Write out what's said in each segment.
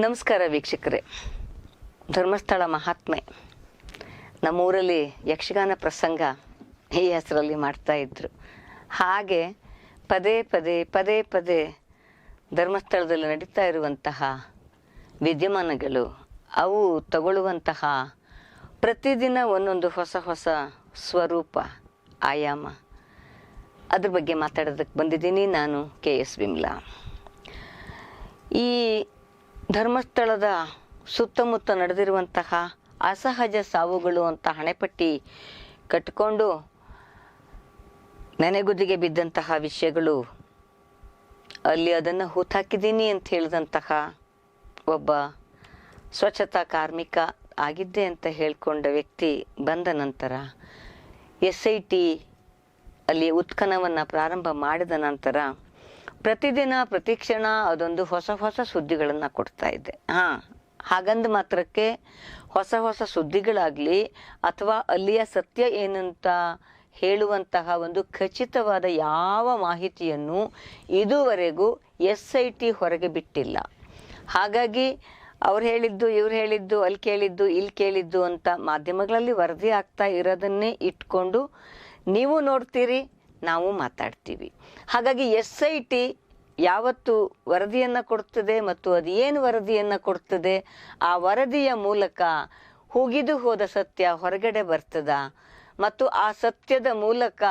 ನಮಸ್ಕಾರ ವೀಕ್ಷಕರೇ. ಧರ್ಮಸ್ಥಳ ಮಹಾತ್ಮೆ. ನಮ್ಮೂರಲ್ಲಿ ಯಕ್ಷಗಾನ ಪ್ರಸಂಗ ಈ ಹೆಸರಲ್ಲಿ ಮಾಡ್ತಾ ಇದ್ರು. ಹಾಗೆ ಪದೇ ಪದೇ ಪದೇ ಪದೇ ಧರ್ಮಸ್ಥಳದಲ್ಲಿ ನಡೀತಾ ಇರುವಂತಹ ವಿದ್ಯಮಾನಗಳು ಅವು ತಗೊಳ್ಳುವಂತಹ ಪ್ರತಿದಿನ ಒಂದೊಂದು ಹೊಸ ಹೊಸ ಸ್ವರೂಪ, ಆಯಾಮ. ಅದ್ರ ಬಗ್ಗೆ ಮಾತಾಡೋದಕ್ಕೆ ಬಂದಿದ್ದೀನಿ ನಾನು ಕೆ ಎಸ್ ವಿಮ್ಲಾ. ಈ ಧರ್ಮಸ್ಥಳದ ಸುತ್ತಮುತ್ತ ನಡೆದಿರುವಂತಹ ಅಸಹಜ ಸಾವುಗಳು ಅಂತ ಹಣೆಪಟ್ಟಿ ಕಟ್ಟಿಕೊಂಡು ನೆನೆಗುದಿಗೆ ಬಿದ್ದಂತಹ ವಿಷಯಗಳು. ಅಲ್ಲಿ ಅದನ್ನು ಹೂತಾಕಿದ್ದೀನಿ ಅಂತ ಹೇಳಿದಂತಹ ಒಬ್ಬ ಸ್ವಚ್ಛತಾ ಕಾರ್ಮಿಕ ಆಗಿದ್ದೆ ಅಂತ ಹೇಳಿಕೊಂಡ ವ್ಯಕ್ತಿ ಬಂದ ನಂತರ ಎಸ್ ಐ ಟಿ ಅಲ್ಲಿ ಉತ್ಖನವನ್ನು ಪ್ರಾರಂಭ ಮಾಡಿದ ನಂತರ ಪ್ರತಿದಿನ, ಪ್ರತಿಕ್ಷಣ ಅದೊಂದು ಹೊಸ ಹೊಸ ಸುದ್ದಿಗಳನ್ನು ಕೊಡ್ತಾ ಇದೆ. ಹಾಂ, ಹಾಗಂದ ಮಾತ್ರಕ್ಕೆ ಹೊಸ ಹೊಸ ಸುದ್ದಿಗಳಾಗಲಿ ಅಥವಾ ಅಲ್ಲಿಯ ಸತ್ಯ ಏನಂತ ಹೇಳುವಂತಹ ಒಂದು ಖಚಿತವಾದ ಯಾವ ಮಾಹಿತಿಯನ್ನು ಇದುವರೆಗೂ ಎಸ್ ಐ ಟಿ ಹೊರಗೆ ಬಿಟ್ಟಿಲ್ಲ. ಹಾಗಾಗಿ ಅವ್ರು ಹೇಳಿದ್ದು, ಇವ್ರು ಹೇಳಿದ್ದು, ಅಲ್ಲಿ ಕೇಳಿದ್ದು, ಇಲ್ಲಿ ಕೇಳಿದ್ದು ಅಂತ ಮಾಧ್ಯಮಗಳಲ್ಲಿ ವರದಿ ಆಗ್ತಾ ಇರೋದನ್ನೇ ಇಟ್ಕೊಂಡು ನೀವು ನೋಡ್ತೀರಿ. ನಾವು ಮಾತಾಡ್ತೀವಿ. ಹಾಗಾಗಿ ಎಸ್ ಐ ಟಿ ಯಾವತ್ತು ವರದಿಯನ್ನು ಕೊಡ್ತದೆ ಮತ್ತು ಅದು ಏನು ವರದಿಯನ್ನು ಕೊಡ್ತದೆ, ಆ ವರದಿಯ ಮೂಲಕ ಹುಗಿದು ಹೋದ ಸತ್ಯ ಹೊರಗಡೆ ಬರ್ತದ ಮತ್ತು ಆ ಸತ್ಯದ ಮೂಲಕ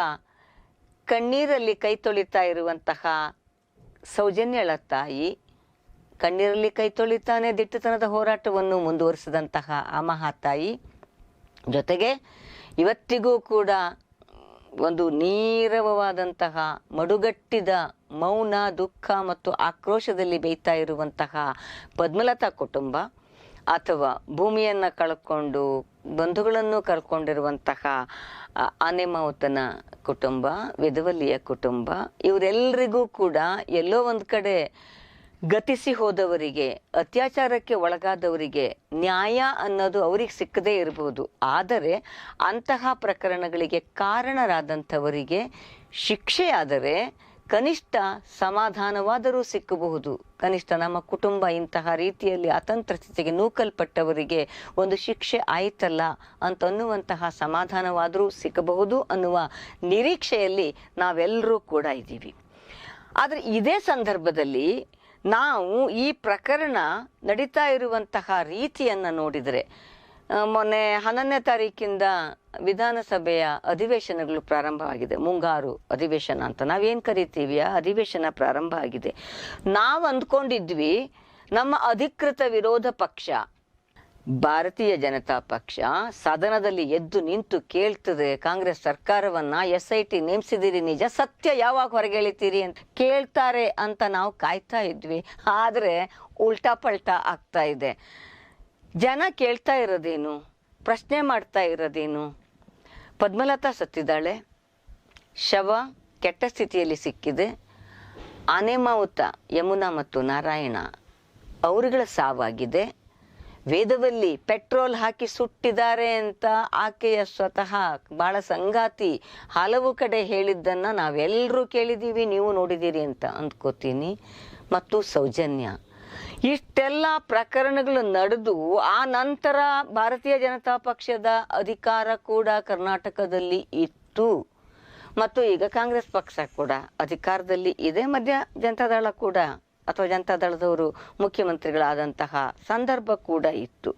ಕಣ್ಣೀರಲ್ಲಿ ಕೈ ತೊಳಿತಾ ಇರುವಂತಹ ಸೌಜನ್ಯಳ ತಾಯಿ ಕಣ್ಣೀರಲ್ಲಿ ಕೈ ತೊಳಿತಾನೆ ದಿಟ್ಟತನದ ಹೋರಾಟವನ್ನು ಮುಂದುವರಿಸಿದಂತಹ ಆ ಮಹಾತಾಯಿ. ಜೊತೆಗೆ ಇವತ್ತಿಗೂ ಕೂಡ ಒಂದು ನೀರವವಾದಂತಹ, ಮಡುಗಟ್ಟಿದ ಮೌನ, ದುಃಖ ಮತ್ತು ಆಕ್ರೋಶದಲ್ಲಿ ಬೇಯ್ತಾ ಇರುವಂತಹ ಪದ್ಮಲತಾ ಕುಟುಂಬ ಅಥವಾ ಭೂಮಿಯನ್ನು ಕಳ್ಕೊಂಡು, ಬಂಧುಗಳನ್ನು ಕರ್ಕೊಂಡಿರುವಂತಹ ಅನೆಮಾವುತನ ಕುಟುಂಬ ವಿಧವಲಿಯ ಕುಟುಂಬ ಇವರೆಲ್ಲರಿಗೂ ಕೂಡ ಎಲ್ಲೋ ಒಂದು ಕಡೆ ಗತಿಸಿ ಹೋದವರಿಗೆ, ಅತ್ಯಾಚಾರಕ್ಕೆ ಒಳಗಾದವರಿಗೆ ನ್ಯಾಯ ಅನ್ನೋದು ಅವ್ರಿಗೆ ಸಿಕ್ಕದೇ ಇರಬಹುದು ಆದರೆ ಅಂತಹ ಪ್ರಕರಣಗಳಿಗೆ ಕಾರಣರಾದಂಥವರಿಗೆ ಶಿಕ್ಷೆಯಾದರೆ ಕನಿಷ್ಠ ಸಮಾಧಾನವಾದರೂ ಸಿಕ್ಕಬಹುದು. ಕನಿಷ್ಠ ನಮ್ಮ ಕುಟುಂಬ ಇಂತಹ ರೀತಿಯಲ್ಲಿ ಅತಂತ್ರ ಸ್ಥಿತಿಗೆ ನೂಕಲ್ಪಟ್ಟವರಿಗೆ ಒಂದು ಶಿಕ್ಷೆ ಆಯಿತಲ್ಲ ಅಂತ ಅನ್ನುವಂತಹ ಸಮಾಧಾನವಾದರೂ ಸಿಕ್ಕಬಹುದು ಅನ್ನುವ ನಿರೀಕ್ಷೆಯಲ್ಲಿ ನಾವೆಲ್ಲರೂ ಕೂಡ ಇದ್ದೀವಿ. ಆದರೆ ಇದೇ ಸಂದರ್ಭದಲ್ಲಿ ನಾವು ಈ ಪ್ರಕರಣ ನಡೀತಾ ಇರುವಂತಹ ರೀತಿಯನ್ನು ನೋಡಿದರೆ ಮೊನ್ನೆ ಹನ್ನೊಂದನೇ ತಾರೀಕಿಂದ ವಿಧಾನಸಭೆಯ ಅಧಿವೇಶನಗಳು ಪ್ರಾರಂಭ ಆಗಿದೆ ಮುಂಗಾರು ಅಧಿವೇಶನ ಅಂತ. ನಾವೇನು ಕರಿತೀವಿ? ಆ ಅಧಿವೇಶನ ಪ್ರಾರಂಭ ಆಗಿದೆ. ನಾವು ಅಂದ್ಕೊಂಡಿದ್ವಿ, ನಮ್ಮ ಅಧಿಕೃತ ವಿರೋಧ ಪಕ್ಷ ಭಾರತೀಯ ಜನತಾ ಪಕ್ಷ ಸದನದಲ್ಲಿ ಎದ್ದು ನಿಂತು ಕೇಳ್ತದೆ, ಕಾಂಗ್ರೆಸ್ ಸರ್ಕಾರವನ್ನ ಎಸ್ ಐ ಟಿ ನೇಮಿಸಿದಿರಿ ನಿಜ, ಸತ್ಯ ಯಾವಾಗ ಹೊರಗೆ ಎಳಿತೀರಿ ಅಂತ ಕೇಳ್ತಾರೆ ಅಂತ ನಾವು ಕಾಯ್ತಾ ಇದ್ವಿ. ಆದರೆ ಉಲ್ಟಾ ಪಲ್ಟಾ ಆಗ್ತಾ ಇದೆ. ಜನ ಕೇಳ್ತಾ ಇರೋದೇನು? ಪ್ರಶ್ನೆ ಮಾಡ್ತಾ ಇರೋದೇನು? ಪದ್ಮಲತಾ ಸತ್ತಿದ್ದಾಳೆ. ಶವ ಕೆಟ್ಟ ಸ್ಥಿತಿಯಲ್ಲಿ ಸಿಕ್ಕಿದೆ. ಆನೆಮಾವುತ, ಯಮುನಾ ಮತ್ತು ನಾರಾಯಣ ಅವರುಗಳ ಸಾವಾಗಿದೆ. ವೇದವಲ್ಲಿ ಪೆಟ್ರೋಲ್ ಹಾಕಿ ಸುಟ್ಟಿದ್ದಾರೆ ಅಂತ ಆಕೆಯ ಸ್ವತಃ ಬಹಳ ಸಂಗಾತಿ ಹಲವು ಕಡೆ ಹೇಳಿದ್ದನ್ನು ನಾವೆಲ್ಲರೂ ಕೇಳಿದ್ದೀವಿ ನೀವು ನೋಡಿದ್ದೀರಿ ಅಂತ ಅಂದ್ಕೋತೀನಿ. ಮತ್ತು ಸೌಜನ್ಯ, ಇಷ್ಟೆಲ್ಲ ಪ್ರಕರಣಗಳು ನಡೆದು ಆ ನಂತರ ಭಾರತೀಯ ಜನತಾ ಪಕ್ಷದ ಅಧಿಕಾರ ಕೂಡ ಕರ್ನಾಟಕದಲ್ಲಿ ಇತ್ತು. ಮತ್ತು ಈಗ ಕಾಂಗ್ರೆಸ್ ಪಕ್ಷ ಕೂಡ ಅಧಿಕಾರದಲ್ಲಿ ಇದೆ, ಮಧ್ಯ ಜನತಾದಳ ಕೂಡ. ಅಥವಾ ಜನತಾ ದಳದವರು ಮುಖ್ಯಮಂತ್ರಿಗಳಾದಂತಹ ಸಂದರ್ಭ ಕೂಡ ಇತ್ತು.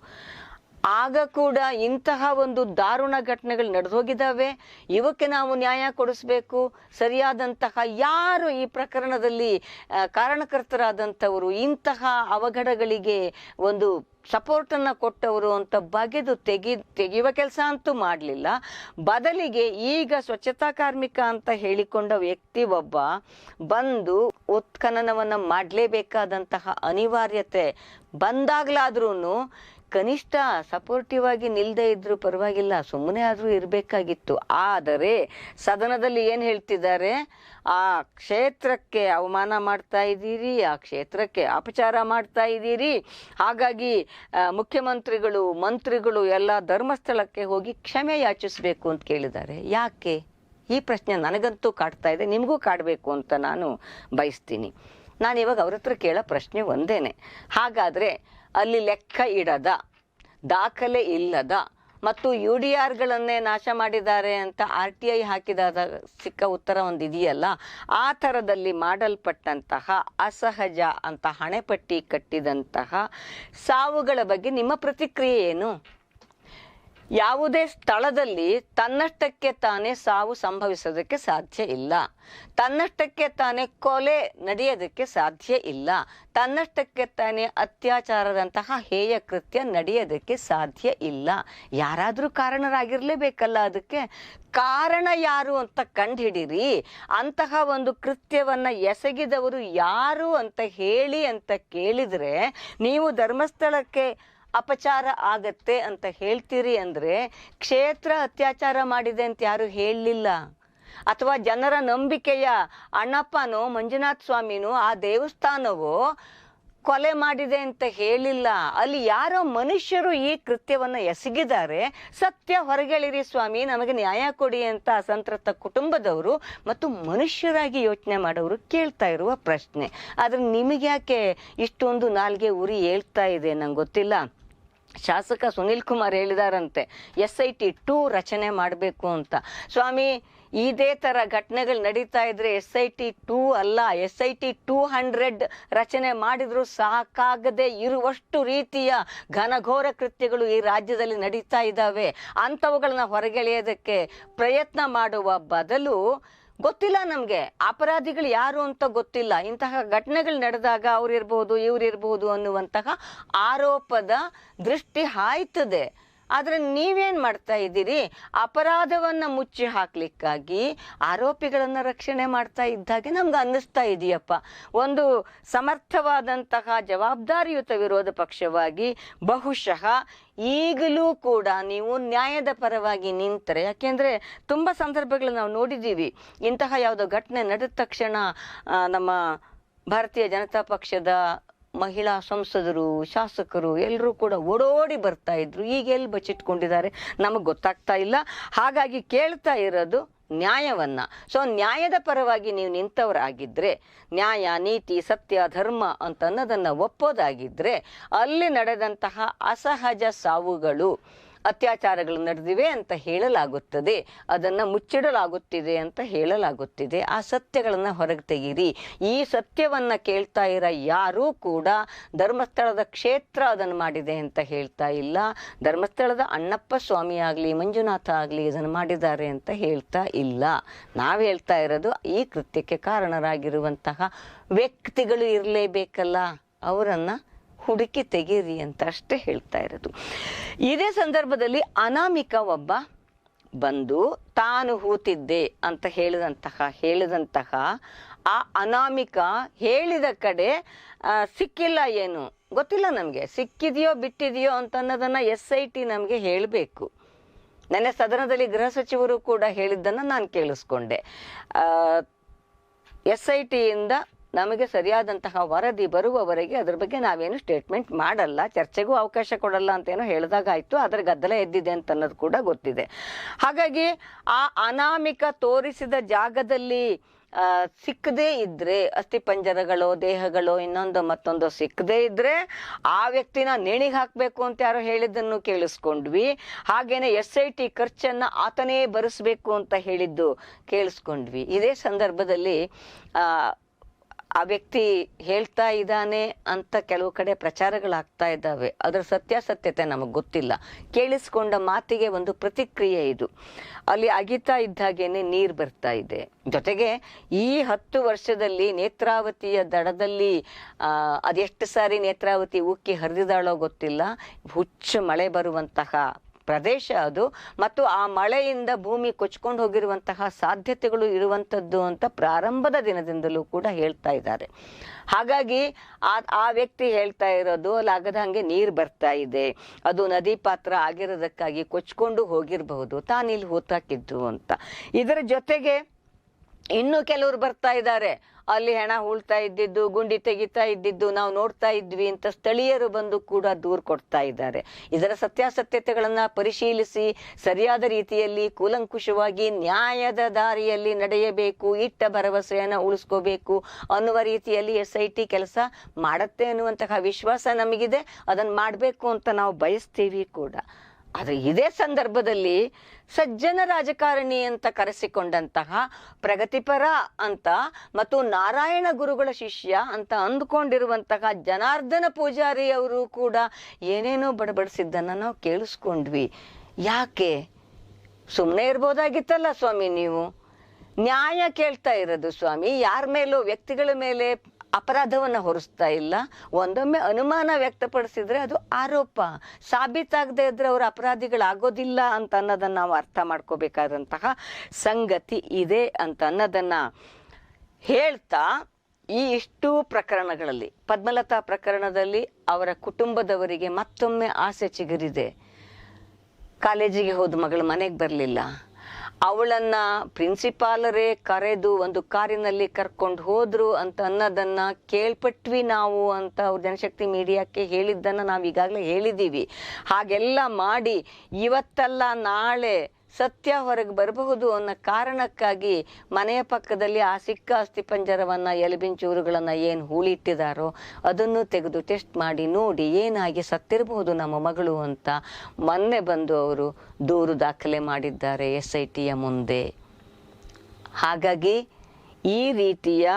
ಆಗ ಕೂಡ ಇಂತಹ ಒಂದು ದಾರುಣ ಘಟನೆಗಳು ನಡೆದೋಗಿದ್ದಾವೆ. ಇವಕ್ಕೆ ನಾವು ನ್ಯಾಯ ಕೊಡಿಸ್ಬೇಕು. ಸರಿಯಾದಂತಹ ಯಾರು ಈ ಪ್ರಕರಣದಲ್ಲಿ ಕಾರಣಕರ್ತರಾದಂಥವರು, ಇಂತಹ ಅವಘಡಗಳಿಗೆ ಒಂದು ಸಪೋರ್ಟನ್ನು ಕೊಟ್ಟವರು ಅಂತ ಬಗೆದು ತೆಗಿ, ತೆಗೆಯುವ ಕೆಲಸ ಅಂತೂ ಮಾಡಲಿಲ್ಲ. ಬದಲಿಗೆ ಈಗ ಸ್ವಚ್ಛತಾ ಕಾರ್ಮಿಕ ಅಂತ ಹೇಳಿಕೊಂಡ ವ್ಯಕ್ತಿ ಒಬ್ಬ ಬಂದು ಉತ್ಖನನವನ್ನು ಮಾಡಲೇಬೇಕಾದಂತಹ ಅನಿವಾರ್ಯತೆ ಬಂದಾಗಲಾದ್ರೂ ಕನಿಷ್ಠ ಸಪೋರ್ಟಿವ್ ಆಗಿ ನಿಲ್ಲದೆ ಇದ್ರೂ ಪರವಾಗಿಲ್ಲ, ಸುಮ್ಮನೆ ಆದರೂ ಇರಬೇಕಾಗಿತ್ತು. ಆದರೆ ಸದನದಲ್ಲಿ ಏನು ಹೇಳ್ತಿದ್ದಾರೆ? ಆ ಕ್ಷೇತ್ರಕ್ಕೆ ಅವಮಾನ ಮಾಡ್ತಾ ಇದ್ದೀರಿ, ಆ ಕ್ಷೇತ್ರಕ್ಕೆ ಅಪಚಾರ ಮಾಡ್ತಾ ಇದ್ದೀರಿ. ಹಾಗಾಗಿ ಮುಖ್ಯಮಂತ್ರಿಗಳು, ಮಂತ್ರಿಗಳು ಎಲ್ಲ ಧರ್ಮಸ್ಥಳಕ್ಕೆ ಹೋಗಿ ಕ್ಷಮೆ ಯಾಚಿಸಬೇಕು ಅಂತ ಕೇಳಿದ್ದಾರೆ. ಯಾಕೆ? ಈ ಪ್ರಶ್ನೆ ನನಗಂತೂ ಕಾಡ್ತಾ ಇದೆ, ನಿಮಗೂ ಕಾಡಬೇಕು ಅಂತ ನಾನು ಬಯಸ್ತೀನಿ. ನಾನು ಇವಾಗ ಅವ್ರ ಹತ್ರ ಕೇಳೋ ಪ್ರಶ್ನೆ ಒಂದೇನೆ. ಹಾಗಾದರೆ ಅಲ್ಲಿ ಲೆಕ್ಕ ಇಡದ, ದಾಖಲೆ ಇಲ್ಲದ ಮತ್ತು ಯು ಡಿ ಆರ್ಗಳನ್ನೇ ನಾಶ ಮಾಡಿದ್ದಾರೆ ಅಂತ ಆರ್ ಟಿ ಐ ಹಾಕಿದಾದ ಸಿಕ್ಕ ಉತ್ತರ ಒಂದು ಇದೆಯಲ್ಲ ಆ ಥರದಲ್ಲಿ ಮಾಡಲ್ಪಟ್ಟಂತಹ ಅಸಹಜ ಅಂತ ಹಣೆಪಟ್ಟಿ ಕಟ್ಟಿದಂತಹ ಸಾವುಗಳ ಬಗ್ಗೆ ನಿಮ್ಮ ಪ್ರತಿಕ್ರಿಯೆ ಏನು? ಯಾವುದೇ ಸ್ಥಳದಲ್ಲಿ ತನ್ನಷ್ಟಕ್ಕೆ ತಾನೇ ಸಾವು ಸಂಭವಿಸೋದಕ್ಕೆ ಸಾಧ್ಯ ಇಲ್ಲ. ತನ್ನಷ್ಟಕ್ಕೆ ತಾನೇ ಕೊಲೆ ನಡೆಯೋದಕ್ಕೆ ಸಾಧ್ಯ ಇಲ್ಲ. ತನ್ನಷ್ಟಕ್ಕೆ ತಾನೇ ಅತ್ಯಾಚಾರದಂತಹ ಹೇಯ ಕೃತ್ಯ ನಡೆಯೋದಕ್ಕೆ ಸಾಧ್ಯ ಇಲ್ಲ. ಯಾರಾದರೂ ಕಾರಣರಾಗಿರಲೇಬೇಕಲ್ಲ ಅದಕ್ಕೆ? ಕಾರಣ ಯಾರು ಅಂತ ಕಂಡುಹಿಡಿರಿ. ಅಂತಹ ಒಂದು ಕೃತ್ಯವನ್ನು ಎಸಗಿದವರು ಯಾರು ಅಂತ ಹೇಳಿ ಅಂತ ಕೇಳಿದರೆ, ನೀವು ಧರ್ಮಸ್ಥಳಕ್ಕೆ ಅಪಚಾರ ಆಗತ್ತೆ ಅಂತ ಹೇಳ್ತೀರಿ ಅಂದ್ರೆ ಕ್ಷೇತ್ರ ಅತ್ಯಾಚಾರ ಮಾಡಿದೆ ಅಂತ ಯಾರು ಹೇಳಲಿಲ್ಲ. ಅಥವಾ ಜನರ ನಂಬಿಕೆಯ ಅಣ್ಣಪ್ಪನೋ, ಮಂಜುನಾಥ ಸ್ವಾಮಿನೋ, ಆ ದೇವಸ್ಥಾನವೋ ಕೊಲೆ ಮಾಡಿದೆ ಅಂತ ಹೇಳಿಲ್ಲ. ಅಲ್ಲಿ ಯಾರೋ ಮನುಷ್ಯರು ಈ ಕೃತ್ಯವನ್ನು ಎಸಗಿದ್ದಾರೆ. ಸತ್ಯ ಹೊರಗೆಳಿರಿ ಸ್ವಾಮಿ, ನಮಗೆ ನ್ಯಾಯ ಕೊಡಿ ಅಂತ ಅಸಂತ್ರಸ್ತ ಕುಟುಂಬದವರು ಮತ್ತು ಮನುಷ್ಯರಾಗಿ ಯೋಚನೆ ಮಾಡೋರು ಕೇಳ್ತಾ ಇರುವ ಪ್ರಶ್ನೆ. ಆದರೆ ನಿಮಗೆ ಯಾಕೆ ಇಷ್ಟೊಂದು ನಾಲ್ಗೆ ಉರಿ ಹೇಳ್ತಾ ಇದೆ ನಂಗೆ ಗೊತ್ತಿಲ್ಲ. ಶಾಸಕ ಸುನಿಲ್ ಕುಮಾರ್ ಹೇಳಿದಾರಂತೆ ಎಸ್ ಐ ಟಿ ಟೂ ರಚನೆ ಮಾಡಬೇಕು ಅಂತ. ಸ್ವಾಮಿ, ಇದೇ ಥರ ಘಟನೆಗಳು ನಡೀತಾ ಇದ್ರೆ ಎಸ್ ಐ ಟಿ ಟೂ ಅಲ್ಲ S I T two hundred ರಚನೆ ಮಾಡಿದ್ರು ಸಾಕಾಗದೆ ಇರುವಷ್ಟು ರೀತಿಯ ಘನಘೋರ ಕೃತ್ಯಗಳು ಈ ರಾಜ್ಯದಲ್ಲಿ ನಡೀತಾ ಇದ್ದಾವೆ. ಅಂಥವುಗಳನ್ನ ಹೊರಗೆಳೆಯೋದಕ್ಕೆ ಪ್ರಯತ್ನ ಮಾಡುವ ಬದಲು ಗೊತ್ತಿಲ್ಲ ನಮಗೆ. ಅಪರಾಧಿಗಳು ಯಾರು ಅಂತ ಗೊತ್ತಿಲ್ಲ. ಇಂತಹ ಘಟನೆಗಳು ನಡೆದಾಗ ಅವ್ರಿರ್ಬೋದು ಇವ್ರಿರ್ಬೋದು ಅನ್ನುವಂತಹ ಆರೋಪದ ದೃಷ್ಟಿ ಹಾಯ್ತದೆ ಆದರೆ ನೀವೇನು ಮಾಡ್ತಾ ಇದ್ದೀರಿ? ಅಪರಾಧವನ್ನು ಮುಚ್ಚಿ ಹಾಕಲಿಕ್ಕಾಗಿ ಆರೋಪಿಗಳನ್ನು ರಕ್ಷಣೆ ಮಾಡ್ತಾ ಇದ್ದಾಗೆ ನಮ್ಗೆ ಅನ್ನಿಸ್ತಾ ಇದೆಯಪ್ಪ. ಒಂದು ಸಮರ್ಥವಾದಂತಹ ಜವಾಬ್ದಾರಿಯುತ ವಿರೋಧ ಪಕ್ಷವಾಗಿ ಬಹುಶಃ ಈಗಲೂ ಕೂಡ ನೀವು ನ್ಯಾಯದ ಪರವಾಗಿ ನಿಂತರೆ, ಯಾಕೆಂದರೆ ತುಂಬ ಸಂದರ್ಭಗಳು ನಾವು ನೋಡಿದ್ದೀವಿ. ಇಂತಹ ಯಾವುದೋ ಘಟನೆ ನಡೆದ ತಕ್ಷಣ ನಮ್ಮ ಭಾರತೀಯ ಜನತಾ ಪಕ್ಷದ ಮಹಿಳಾ ಸಂಸದರು, ಶಾಸಕರು ಎಲ್ಲರೂ ಕೂಡ ಓಡೋಡಿ ಬರ್ತಾ ಇದ್ರು. ಈಗ ಎಲ್ಲಿ ಬಚ್ಚಿಟ್ಕೊಂಡಿದ್ದಾರೆ ನಮಗೆ ಗೊತ್ತಾಗ್ತಾ ಇಲ್ಲ. ಹಾಗಾಗಿ ಕೇಳ್ತಾ ಇರೋದು ನ್ಯಾಯವನ್ನ. ಸೊ ನ್ಯಾಯದ ಪರವಾಗಿ ನೀವು ನಿಂತವರಾಗಿದ್ದರೆ ನ್ಯಾಯ, ನೀತಿ, ಸತ್ಯ, ಧರ್ಮ ಅಂತ ಅನ್ನೋದನ್ನು ಒಪ್ಪೋದಾಗಿದ್ದರೆ ಅಲ್ಲಿ ನಡೆದಂತಹ ಅಸಹಜ ಸಾವುಗಳು ಅತ್ಯಾಚಾರಗಳು ನಡೆದಿವೆ ಅಂತ ಹೇಳಲಾಗುತ್ತದೆ. ಅದನ್ನು ಮುಚ್ಚಿಡಲಾಗುತ್ತಿದೆ ಅಂತ ಹೇಳಲಾಗುತ್ತಿದೆ. ಆ ಸತ್ಯಗಳನ್ನು ಹೊರಗೆ ತೆಗೀರಿ. ಈ ಸತ್ಯವನ್ನು ಕೇಳ್ತಾ ಇರೋ ಯಾರೂ ಕೂಡ ಧರ್ಮಸ್ಥಳದ ಕ್ಷೇತ್ರ ಅದನ್ನು ಮಾಡಿದೆ ಅಂತ ಹೇಳ್ತಾ ಇಲ್ಲ. ಧರ್ಮಸ್ಥಳದ ಅಣ್ಣಪ್ಪ ಸ್ವಾಮಿ ಆಗಲಿ, ಮಂಜುನಾಥ ಆಗಲಿ ಇದನ್ನು ಮಾಡಿದ್ದಾರೆ ಅಂತ ಹೇಳ್ತಾ ಇಲ್ಲ. ನಾವು ಹೇಳ್ತಾ ಇರೋದು ಈ ಕೃತ್ಯಕ್ಕೆ ಕಾರಣರಾಗಿರುವಂತಹ ವ್ಯಕ್ತಿಗಳು ಇರಲೇಬೇಕಲ್ಲ. ಅವರನ್ನು ಹುಡುಕಿ ತೆಗೀರಿ ಅಂತ ಅಷ್ಟೇ ಹೇಳ್ತಾ ಇರೋದು. ಇದೇ ಸಂದರ್ಭದಲ್ಲಿ ಅನಾಮಿಕ ಒಬ್ಬ ಬಂದು, ತಾನು ಹೂತಿದ್ದೆ ಅಂತ ಹೇಳಿದಂತಹ ಹೇಳಿದಂತಹ ಆ ಅನಾಮಿಕ ಹೇಳಿದ ಕಡೆ ಸಿಕ್ಕಿಲ್ಲ ಏನು? ಗೊತ್ತಿಲ್ಲ ನಮಗೆ. ಸಿಕ್ಕಿದೆಯೋ, ಬಿಟ್ಟಿದೆಯೋ ಅಂತ ಅನ್ನೋದನ್ನು ಎಸ್ ಐ ಟಿ ನಮಗೆ ಹೇಳಬೇಕು. ನೆನ್ನೆ ಸದನದಲ್ಲಿ ಗೃಹ ಸಚಿವರು ಕೂಡ ಹೇಳಿದ್ದನ್ನು ನಾನು ಕೇಳಿಸ್ಕೊಂಡೆ. ಎಸ್ ಐ ಟಿಯಿಂದ ನಮಗೆ ಸರಿಯಾದಂತಹ ವರದಿ ಬರುವವರೆಗೆ ಅದ್ರ ಬಗ್ಗೆ ನಾವೇನು ಸ್ಟೇಟ್ಮೆಂಟ್ ಮಾಡಲ್ಲ, ಚರ್ಚೆಗೂ ಅವಕಾಶ ಕೊಡಲ್ಲ ಅಂತೇನೋ ಹೇಳಿದಾಗಾಯ್ತು ಅದರ ಗದ್ದಲ ಎದ್ದಿದೆ ಅಂತ ಅನ್ನೋದು ಕೂಡ ಗೊತ್ತಿದೆ. ಹಾಗಾಗಿ ಆ ಅನಾಮಿಕ ತೋರಿಸಿದ ಜಾಗದಲ್ಲಿ ಸಿಕ್ಕದೇ ಇದ್ರೆ ಅಸ್ಥಿಪಂಜರಗಳೋ ದೇಹಗಳೋ, ಇನ್ನೊಂದು ಮತ್ತೊಂದು ಸಿಕ್ಕದೇ ಇದ್ರೆ, ಆ ವ್ಯಕ್ತಿನ ನೇಣಿಗೆ ಹಾಕಬೇಕು ಅಂತ ಯಾರೋ ಹೇಳಿದ್ದನ್ನು ಕೇಳಿಸ್ಕೊಂಡ್ವಿ. ಹಾಗೇನೆ ಎಸ್ ಐ ಟಿ ಖರ್ಚನ್ನ ಆತನೇ ಭರಿಸ್ಬೇಕು ಅಂತ ಹೇಳಿದ್ದು ಕೇಳಿಸ್ಕೊಂಡ್ವಿ. ಇದೇ ಸಂದರ್ಭದಲ್ಲಿ ಆ ವ್ಯಕ್ತಿ ಹೇಳ್ತಾ ಇದ್ದಾನೆ ಅಂತ ಕೆಲವು ಕಡೆ ಪ್ರಚಾರಗಳಾಗ್ತಾ ಇದ್ದಾವೆ. ಅದರ ಸತ್ಯಾಸತ್ಯತೆ ನಮಗೆ ಗೊತ್ತಿಲ್ಲ. ಕೇಳಿಸ್ಕೊಂಡ ಮಾತಿಗೆ ಒಂದು ಪ್ರತಿಕ್ರಿಯೆ ಇದು. ಅಲ್ಲಿ ಅಗಿತಾ ಇದ್ದಾಗೇನೆ ನೀರು ಬರ್ತಾ ಇದೆ. ಜೊತೆಗೆ ಈ ಹತ್ತು ವರ್ಷದಲ್ಲಿ ನೇತ್ರಾವತಿಯ ದಡದಲ್ಲಿ ಅದೆಷ್ಟು ಸಾರಿ ನೇತ್ರಾವತಿ ಉಕ್ಕಿ ಹರಿದಿದಾಳೋ ಗೊತ್ತಿಲ್ಲ. ಹುಚ್ಚು ಮಳೆ ಬರುವಂತಹ ಪ್ರದೇಶ ಅದು. ಮತ್ತು ಆ ಮಳೆಯಿಂದ ಭೂಮಿ ಕೊಚ್ಕೊಂಡು ಹೋಗಿರುವಂತಹ ಸಾಧ್ಯತೆಗಳು ಇರುವಂಥದ್ದು ಅಂತ ಪ್ರಾರಂಭದ ದಿನದಿಂದಲೂ ಕೂಡ ಹೇಳ್ತಾ ಇದ್ದಾರೆ. ಹಾಗಾಗಿ ಆ ಆ ವ್ಯಕ್ತಿ ಹೇಳ್ತಾ ಇರೋದು ಅಲ್ಲಿ ಹಾಗೆ ನೀರು ಬರ್ತಾ ಇದೆ. ಅದು ನದಿ ಪಾತ್ರ ಆಗಿರೋದಕ್ಕಾಗಿ ಕೊಚ್ಕೊಂಡು ಹೋಗಿರಬಹುದು. ತಾನಿಲ್ಲಿ ಹೋತಾಕಿದ್ದು ಅಂತ. ಇದರ ಜೊತೆಗೆ ಇನ್ನು ಕೆಲವರು ಬರ್ತಾ ಇದ್ದಾರೆ. ಅಲ್ಲಿ ಹೆಣ ಹೂಳ್ತಾ ಇದ್ದಿದ್ದು, ಗುಂಡಿ ತೆಗಿತಾ ಇದ್ದಿದ್ದು, ನಾವು ನೋಡ್ತಾ ಇದ್ವಿ ಅಂತ ಸ್ಥಳೀಯರು ಬಂದು ಕೂಡ ದೂರು ಕೊಡ್ತಾ ಇದ್ದಾರೆ. ಇದರ ಸತ್ಯಾಸತ್ಯತೆಗಳನ್ನು ಪರಿಶೀಲಿಸಿ, ಸರಿಯಾದ ರೀತಿಯಲ್ಲಿ ಕೂಲಂಕುಷವಾಗಿ ನ್ಯಾಯದ ದಾರಿಯಲ್ಲಿ ನಡೆಯಬೇಕು, ಇಟ್ಟ ಭರವಸೆಯನ್ನು ಉಳಿಸ್ಕೋಬೇಕು ಅನ್ನುವ ರೀತಿಯಲ್ಲಿ ಎಸ್ ಐ ಟಿ ಕೆಲಸ ಮಾಡತ್ತೆ ಅನ್ನುವಂತಹ ವಿಶ್ವಾಸ ನಮಗಿದೆ. ಅದನ್ನು ಮಾಡಬೇಕು ಅಂತ ನಾವು ಬಯಸ್ತೀವಿ ಕೂಡ. ಆದರೆ ಇದೇ ಸಂದರ್ಭದಲ್ಲಿ ಸಜ್ಜನ ರಾಜಕಾರಣಿ ಅಂತ ಕರೆಸಿಕೊಂಡಂತಹ ಪ್ರಗತಿಪರ ಅಂತ ಮತ್ತು ನಾರಾಯಣ ಗುರುಗಳ ಶಿಷ್ಯ ಅಂತ ಅಂದುಕೊಂಡಿರುವಂತಹ ಜನಾರ್ದನ ಪೂಜಾರಿ ಅವರು ಕೂಡ ಏನೇನೋ ಬಡಬಡಿಸಿದ್ದನ್ನು ನಾವು ಕೇಳಿಸ್ಕೊಂಡ್ವಿ. ಯಾಕೆ? ಸುಮ್ಮನೆ ಇರ್ಬೋದಾಗಿತ್ತಲ್ಲ ಸ್ವಾಮಿ ನೀವು. ನ್ಯಾಯ ಕೇಳ್ತಾ ಇರೋದು ಸ್ವಾಮಿ, ಯಾರ ಮೇಲೂ ವ್ಯಕ್ತಿಗಳ ಮೇಲೆ ಅಪರಾಧವನ್ನ ಹೊರಿಸ್ತಾ ಇಲ್ಲ. ಒಂದೊಮ್ಮೆ ಅನುಮಾನ ವ್ಯಕ್ತಪಡಿಸಿದ್ರೆ ಅದು ಆರೋಪ. ಸಾಬೀತಾಗದೇ ಇದ್ರೆ ಅವರು ಅಪರಾಧಿಗಳಾಗೋದಿಲ್ಲ ಅಂತ ಅನ್ನೋದನ್ನ ನಾವು ಅರ್ಥ ಮಾಡ್ಕೋಬೇಕಾದಂತಹ ಸಂಗತಿ ಇದೆ ಅಂತ ಅನ್ನೋದನ್ನು ಹೇಳ್ತಾ ಈ ಇಷ್ಟು ಪ್ರಕರಣಗಳಲ್ಲಿ, ಪದ್ಮಲತಾ ಪ್ರಕರಣದಲ್ಲಿ ಅವರ ಕುಟುಂಬದವರಿಗೆ ಮತ್ತೊಮ್ಮೆ ಆಸೆ ಚಿಗುರಿದೆ. ಕಾಲೇಜಿಗೆ ಹೋದ ಮಗಳು ಮನೆಗೆ ಬರಲಿಲ್ಲ. ಅವಳನ್ನ ಪ್ರಿನ್ಸಿಪಾಲರೇ ಕರೆದು ಒಂದು ಕಾರಿನಲ್ಲಿ ಕರ್ಕೊಂಡು ಹೋದ್ರು ಅಂತ ಅನ್ನೋದನ್ನ ಕೇಳ್ಪಟ್ವಿ ನಾವು ಅಂತ ಅವ್ರು ಜನಶಕ್ತಿ ಮೀಡಿಯಾಕ್ಕೆ ಹೇಳಿದ್ದನ್ನ ನಾವು ಈಗಾಗಲೇ ಹೇಳಿದ್ದೀವಿ. ಹಾಗೆಲ್ಲ ಮಾಡಿ ಇವತ್ತಲ್ಲ ನಾಳೆ ಸತ್ಯ ಹೊರಗೆ ಬರಬಹುದು ಅನ್ನೋ ಕಾರಣಕ್ಕಾಗಿ ಮನೆಯ ಪಕ್ಕದಲ್ಲಿ ಆ ಸಿಕ್ಕ ಅಸ್ಥಿಪಂಜರವನ್ನ ಎಲುಬಿನ ಏನು ಹೂಳಿಟ್ಟಿದಾರೋ ಅದನ್ನು ತೆಗೆದು ಟೆಸ್ಟ್ ಮಾಡಿ ನೋಡಿ ಏನಾಗಿ ಸತ್ತಿರಬಹುದು ನಮ್ಮ ಮಗಳು ಅಂತ ಮೊನ್ನೆ ಬಂದು ಅವರು ದೂರು ದಾಖಲೆ ಮಾಡಿದ್ದಾರೆ ಎಸ್ ಐ ಟಿಯ ಮುಂದೆ. ಹಾಗಾಗಿ ಈ ರೀತಿಯ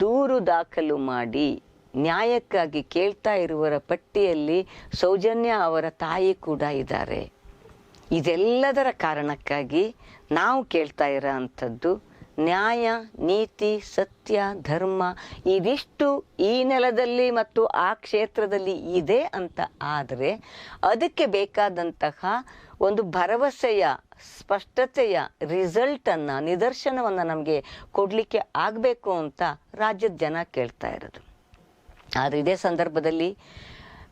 ದೂರು ದಾಖಲು ಮಾಡಿ ನ್ಯಾಯಕ್ಕಾಗಿ ಕೇಳ್ತಾ ಇರುವರ ಪಟ್ಟಿಯಲ್ಲಿ ಸೌಜನ್ಯ ಅವರ ತಾಯಿ ಕೂಡ ಇದ್ದಾರೆ. ಇದೆಲ್ಲದರ ಕಾರಣಕ್ಕಾಗಿ ನಾವು ಕೇಳ್ತಾ ಇರೋ ಅಂಥದ್ದು ನ್ಯಾಯ, ನೀತಿ, ಸತ್ಯ, ಧರ್ಮ ಇದಿಷ್ಟು ಈ ನೆಲದಲ್ಲಿ ಮತ್ತು ಆ ಕ್ಷೇತ್ರದಲ್ಲಿ ಇದೆ ಅಂತ ಆದರೆ ಅದಕ್ಕೆ ಬೇಕಾದಂತಹ ಒಂದು ಭರವಸೆಯ, ಸ್ಪಷ್ಟತೆಯ ರಿಸಲ್ಟನ್ನು, ನಿದರ್ಶನವನ್ನು ನಮಗೆ ಕೊಡಲಿಕ್ಕೆ ಆಗಬೇಕು ಅಂತ ರಾಜ್ಯದ ಜನ ಕೇಳ್ತಾ ಇರೋದು. ಆದರೆ ಇದೇ ಸಂದರ್ಭದಲ್ಲಿ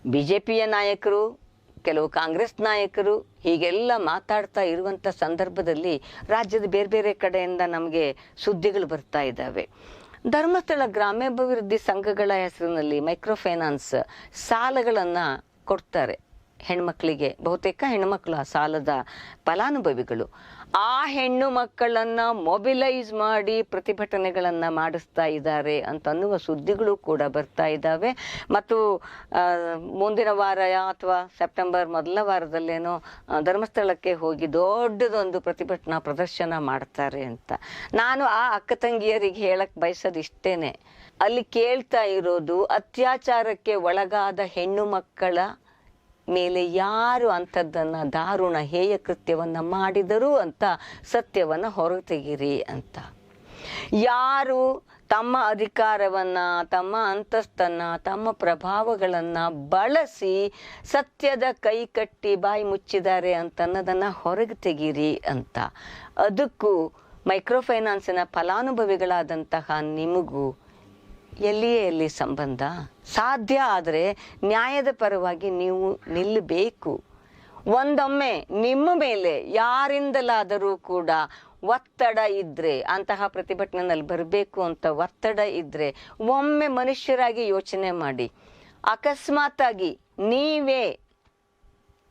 ಬಿ ಜೆ ಪಿಯ ನಾಯಕರು ಕೆಲವು ಕಾಂಗ್ರೆಸ್ ನಾಯಕರು ಹೀಗೆಲ್ಲ ಮಾತಾಡ್ತಾ ಇರುವಂಥ ಸಂದರ್ಭದಲ್ಲಿ ರಾಜ್ಯದ ಬೇರೆ ಬೇರೆ ಕಡೆಯಿಂದ ನಮಗೆ ಸುದ್ದಿಗಳು ಬರ್ತಾ ಇದ್ದಾವೆ. ಧರ್ಮಸ್ಥಳ ಗ್ರಾಮ್ಯಾಭಿವೃದ್ಧಿ ಸಂಘಗಳ ಹೆಸರಿನಲ್ಲಿ ಮೈಕ್ರೋ ಫೈನಾನ್ಸ್ ಸಾಲಗಳನ್ನು ಕೊಡ್ತಾರೆ. ಹೆಣ್ಮಕ್ಳಿಗೆ, ಬಹುತೇಕ ಹೆಣ್ಮಕ್ಳು ಆ ಸಾಲದ ಫಲಾನುಭವಿಗಳು. ಆ ಹೆಣ್ಣು ಮಕ್ಕಳನ್ನು ಮೊಬಿಲೈಸ್ ಮಾಡಿ ಪ್ರತಿಭಟನೆಗಳನ್ನ ಮಾಡಿಸ್ತಾ ಇದ್ದಾರೆ ಅಂತ ಅನ್ನುವ ಸುದ್ದಿಗಳು ಕೂಡ ಬರ್ತಾ ಇದ್ದಾವೆ. ಮತ್ತು ಮುಂದಿನ ವಾರ ಅಥವಾ ಸೆಪ್ಟೆಂಬರ್ ಮೊದಲ ವಾರದಲ್ಲೇನೋ ಧರ್ಮಸ್ಥಳಕ್ಕೆ ಹೋಗಿ ದೊಡ್ಡದೊಂದು ಪ್ರತಿಭಟನಾ ಪ್ರದರ್ಶನ ಮಾಡ್ತಾರೆ ಅಂತ. ನಾನು ಆ ಅಕ್ಕ ತಂಗಿಯರಿಗೆ ಹೇಳಕ್ಕೆ ಬಯಸೋದು ಇಷ್ಟೇನೆ ಅಲ್ಲಿ ಕೇಳ್ತಾ ಇರೋದು ಅತ್ಯಾಚಾರಕ್ಕೆ ಒಳಗಾದ ಹೆಣ್ಣು ಮಕ್ಕಳ ಮೇಲೆ ಯಾರು ಅಂಥದ್ದನ್ನು ದಾರುಣ ಹೇಯ ಕೃತ್ಯವನ್ನು ಮಾಡಿದರು ಅಂತ ಸತ್ಯವನ್ನು ಹೊರಗೆ ತೆಗೀರಿ ಅಂತ. ಯಾರು ತಮ್ಮ ಅಧಿಕಾರವನ್ನ, ತಮ್ಮ ಅಂತಸ್ತನ್ನ, ತಮ್ಮ ಪ್ರಭಾವಗಳನ್ನ ಬಳಸಿ ಸತ್ಯದ ಕೈ ಕಟ್ಟಿ ಬಾಯಿ ಮುಚ್ಚಿದ್ದಾರೆ ಅಂತ ಅನ್ನೋದನ್ನು ಹೊರಗೆ ತೆಗೀರಿ ಅಂತ. ಅದಕ್ಕೂ ಮೈಕ್ರೋ ಫೈನಾನ್ಸಿನ ಫಲಾನುಭವಿಗಳಾದಂತಹ ನಿಮಗೂ ಎಲ್ಲಿಯೇ ಎಲ್ಲಿ ಸಂಬಂಧ, ಸಾಧ್ಯ ಆದರೆ ನ್ಯಾಯದ ಪರವಾಗಿ ನೀವು ನಿಲ್ಲಬೇಕು ಒಂದೊಮ್ಮೆ ನಿಮ್ಮ ಮೇಲೆ ಯಾರಿಂದಲಾದರೂ ಕೂಡ ಒತ್ತಡ ಇದ್ರೆ, ಅಂತಹ ಪ್ರತಿಭಟನೆಯಲ್ಲಿ ಬರಬೇಕು ಅಂತ ಒತ್ತಡ ಇದ್ರೆ ಒಮ್ಮೆ ಮನುಷ್ಯರಾಗಿ ಯೋಚನೆ ಮಾಡಿ. ಅಕಸ್ಮಾತಾಗಿ ನೀವೇ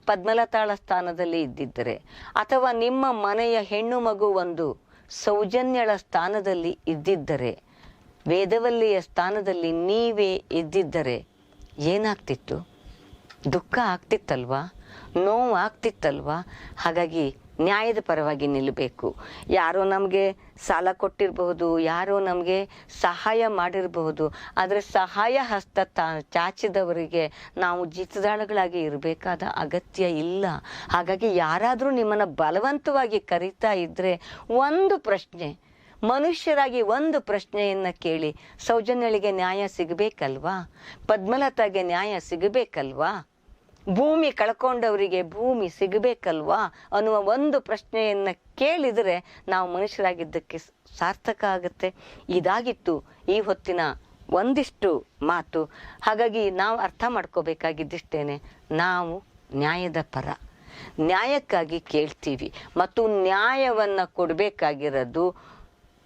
ಪದ್ಮಲತಾಳ ಸ್ಥಾನದಲ್ಲಿ ಇದ್ದಿದ್ದರೆ, ಅಥವಾ ನಿಮ್ಮ ಮನೆಯ ಹೆಣ್ಣು ಮಗು ಒಂದು ಸೌಜನ್ಯಳ ಸ್ಥಾನದಲ್ಲಿ ಇದ್ದಿದ್ದರೆ ವೇದವಲ್ಲಿಯ ಸ್ಥಾನದಲ್ಲಿ ನೀವೇ ಇದ್ದಿದ್ದರೆ ಏನಾಗ್ತಿತ್ತು? ದುಃಖ ಆಗ್ತಿತ್ತಲ್ವಾ? ನೋವು ಆಗ್ತಿತ್ತಲ್ವಾ ಹಾಗಾಗಿ ನ್ಯಾಯದ ಪರವಾಗಿ ನಿಲ್ಲಬೇಕು. ಯಾರೋ ನಮಗೆ ಸಾಲ ಕೊಟ್ಟಿರಬಹುದು, ಯಾರೋ ನಮಗೆ ಸಹಾಯ ಮಾಡಿರಬಹುದು, ಆದರೆ ಸಹಾಯ ಹಸ್ತ ತಾ ಚಾಚಿದವರಿಗೆ ನಾವು ಜಿತದಾಳಗಳಾಗಿ ಇರಬೇಕಾದ ಅಗತ್ಯ ಇಲ್ಲ. ಹಾಗಾಗಿ ಯಾರಾದರೂ ನಿಮ್ಮನ್ನು ಬಲವಂತವಾಗಿ ಕರೀತಾ ಇದ್ದರೆ ಒಂದು ಪ್ರಶ್ನೆ ಮನುಷ್ಯರಾಗಿ ಒಂದು ಪ್ರಶ್ನೆಯನ್ನ ಕೇಳಿ ಸೌಜನ್ಯಳಿಗೆ ನ್ಯಾಯ ಸಿಗಬೇಕಲ್ವಾ? ಪದ್ಮಲತಾಗೆ ನ್ಯಾಯ ಸಿಗಬೇಕಲ್ವಾ? ಭೂಮಿ ಕಳ್ಕೊಂಡವರಿಗೆ ಭೂಮಿ ಸಿಗಬೇಕಲ್ವಾ ಅನ್ನುವ ಒಂದು ಪ್ರಶ್ನೆಯನ್ನ ಕೇಳಿದರೆ ನಾವು ಮನುಷ್ಯರಾಗಿದ್ದಕ್ಕೆ ಸಾರ್ಥಕ ಆಗುತ್ತೆ. ಇದಾಗಿತ್ತು ಈ ಹೊತ್ತಿನ ಒಂದಿಷ್ಟು ಮಾತು. ಹಾಗಾಗಿ ನಾವು ಅರ್ಥ ಮಾಡ್ಕೋಬೇಕಾಗಿದ್ದಿಷ್ಟೇನೆ. ನಾವು ನ್ಯಾಯದ ಪರ. ನ್ಯಾಯಕ್ಕಾಗಿ ಕೇಳ್ತೀವಿ. ಮತ್ತು ನ್ಯಾಯವನ್ನು ಕೊಡಬೇಕಾಗಿರೋದು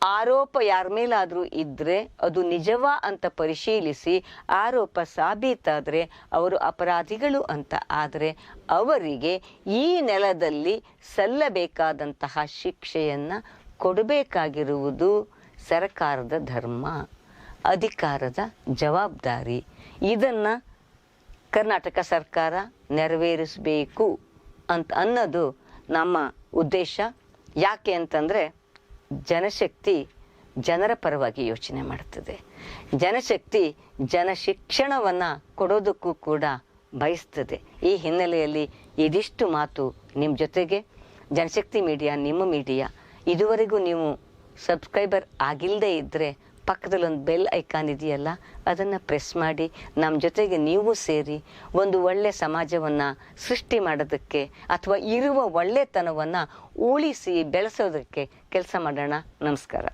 ಆರೋಪ ಯಾರ ಮೇಲಾದರೂ ಇದ್ದರೆ ಅದು ನಿಜವಾ ಅಂತ ಪರಿಶೀಲಿಸಿ ಆರೋಪ ಸಾಬೀತಾದರೆ ಅವರು ಅಪರಾಧಿಗಳು ಅಂತ. ಆದರೆ ಅವರಿಗೆ ಈ ನೆಲದಲ್ಲಿ ಸಲ್ಲಬೇಕಾದಂತಹ ಶಿಕ್ಷೆಯನ್ನು ಕೊಡಬೇಕಾಗಿರುವುದು ಸರ್ಕಾರದ ಧರ್ಮ, ಅಧಿಕಾರದ ಜವಾಬ್ದಾರಿ. ಇದನ್ನು ಕರ್ನಾಟಕ ಸರ್ಕಾರ ನೆರವೇರಿಸಬೇಕು ಅಂತ ಅನ್ನೋದು ನಮ್ಮ ಉದ್ದೇಶ. ಯಾಕೆ ಅಂತಂದರೆ ಜನಶಕ್ತಿ ಜನರ ಪರವಾಗಿ ಯೋಚನೆ ಮಾಡುತ್ತದೆ ಜನಶಕ್ತಿ ಜನ ಶಿಕ್ಷಣವನ್ನು ಕೊಡೋದಕ್ಕೂ ಕೂಡ ಬಯಸ್ತದೆ. ಈ ಹಿನ್ನೆಲೆಯಲ್ಲಿ ಇದಿಷ್ಟು ಮಾತು ನಿಮ್ಮ ಜೊತೆಗೆ. ಜನಶಕ್ತಿ ಮೀಡಿಯಾ, ನಿಮ್ಮ ಮೀಡಿಯಾ, ಇದುವರೆಗೂ ನೀವು ಸಬ್ಸ್ಕ್ರೈಬರ್ ಆಗಿಲ್ಲದೆ ಇದ್ದರೆ ಪಕ್ಕದಲ್ಲಿ ಒಂದು ಬೆಲ್ ಐಕಾನ್ ಇದೆಯಲ್ಲ, ಅದನ್ನು ಪ್ರೆಸ್ ಮಾಡಿ ನಮ್ಮ ಜೊತೆಗೆ ನೀವು ಸೇರಿ ಒಂದು ಒಳ್ಳೆ ಸಮಾಜವನ್ನು ಸೃಷ್ಟಿ ಮಾಡೋದಕ್ಕೆ ಅಥವಾ ಇರುವ ಒಳ್ಳೆತನವನ್ನು ಉಳಿಸಿ ಬೆಳೆಸೋದಕ್ಕೆ ಕೆಲಸ ಮಾಡೋಣ. ನಮಸ್ಕಾರ.